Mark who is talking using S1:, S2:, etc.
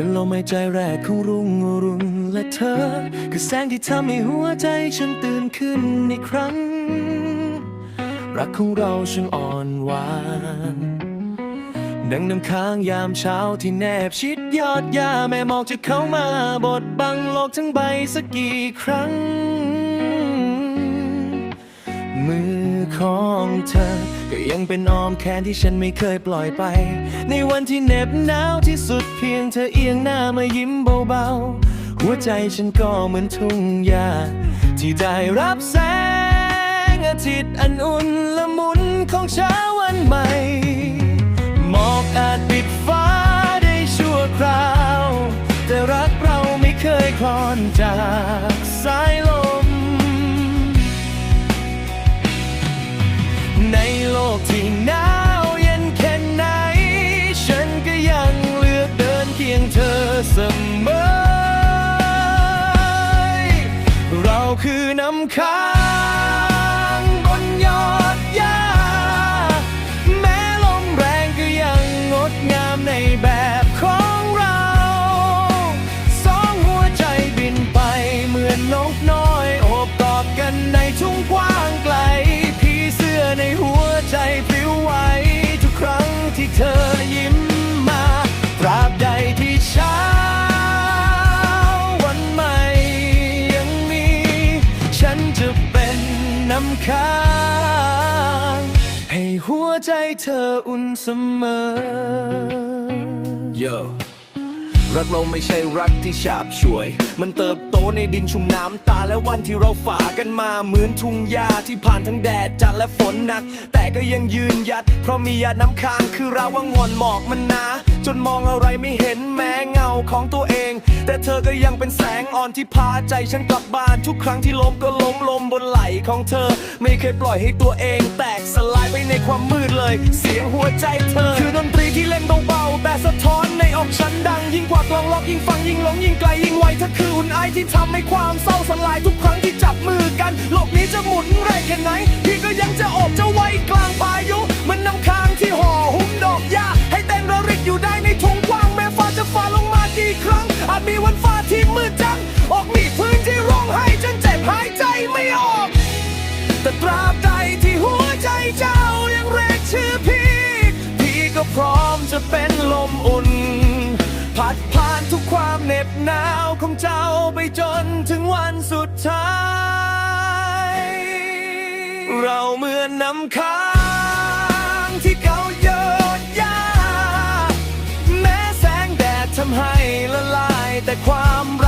S1: มือนลมหายใจแรกของรุ่งอรุณและเธอ คือแสงที่ทำให้หัวใจฉันตื่นขึ้นอีกครั้ง รักของเราช่างอ่อนหวานดังน้ำค้างยามเช้าที่แนบชิดยอดหญ้าแม่มอกจะเข้ามาบดบังโลกทั้งใบสักกี่ครั้ง มือของเธอ ก็ยังเป็นอ้อมแขนที่ฉันไม่เคยปล่อยไป ในวันที่เหน็บหนาวที่สุดเพียงเธอเอียงหน้ามายิ้มเบาๆ หัวใจฉันก็เหมือนทุ่งหญ้าที่ได้รับแสงอาทิตย์อันอุ่นละมุนของเช้าวันใหม่หมอกอาจปิดฟ้าได้ชั่วคราว แต่รักเราไม่เคยคลอนจากสายลม ในโลกที่หนาวเย็นแค่ไหน ฉันก็ยังเลือกเดินเคียงเธอเสมอ เราคือน้ำค้างบนยอดหญ้า จะเป็นน้ำค้างให้หัวใจเธออุ่นเสมอ Yo รักเราไม่ใช่รักที่ฉาบฉวย มันเติบโตในดินชุ่มน้ำตาและวันที่เราฝ่ากันมาเหมือนทุ่งหญ้าที่ผ่านทั้งแดดจัดและฝนหนัก แต่ก็ยังยืนหยัด เพราะมีหยาดน้ำค้างคือราว่างอนหมอกมันหนาจนมองอะไรไม่เห็นแม้เงาของตัว แต่เธอก็ยังเป็นแสงอ่อนที่พาใจฉันกลับบ้าน ทุกครั้งที่ล้มก็ล้มลมบนไหลของเธอ ไม่เคยปล่อยให้ตัวเองแตกสลายไปในความมืดเลย เสียงหัวใจเธอ คือดนตรีที่เล่นเบาๆแต่สะท้อนในอกฉันดัง ยิ่งกว่ากลองล็อกยิ่งฟังยิ่งหลงยิ่งไกลยิ่งไวเธอคืออุ่นไอที่ทำให้ความเศร้าสลายทุกครั้งที่จับมือกัน โลกนี้จะหมุนแรงแค่ไหนพี่ก็ยังจะโอบเจ้าไว กี่ครั้ง อาจมีวันฟ้าที่มืดจัง ออกมีพื้นที่ร้องไห้จนเจ็บหายใจไม่ออก แต่ตราบใดที่หัวใจเจ้ายังเรียกชื่อพี่ พี่ก็พร้อมจะเป็นลมอุ่นพัดผ่านทุกความเหน็บหนาวของเจ้าไปจนถึงวันสุดท้าย เราเหมือนน้ำค้างที่เกาเยิดย แต่ความรัก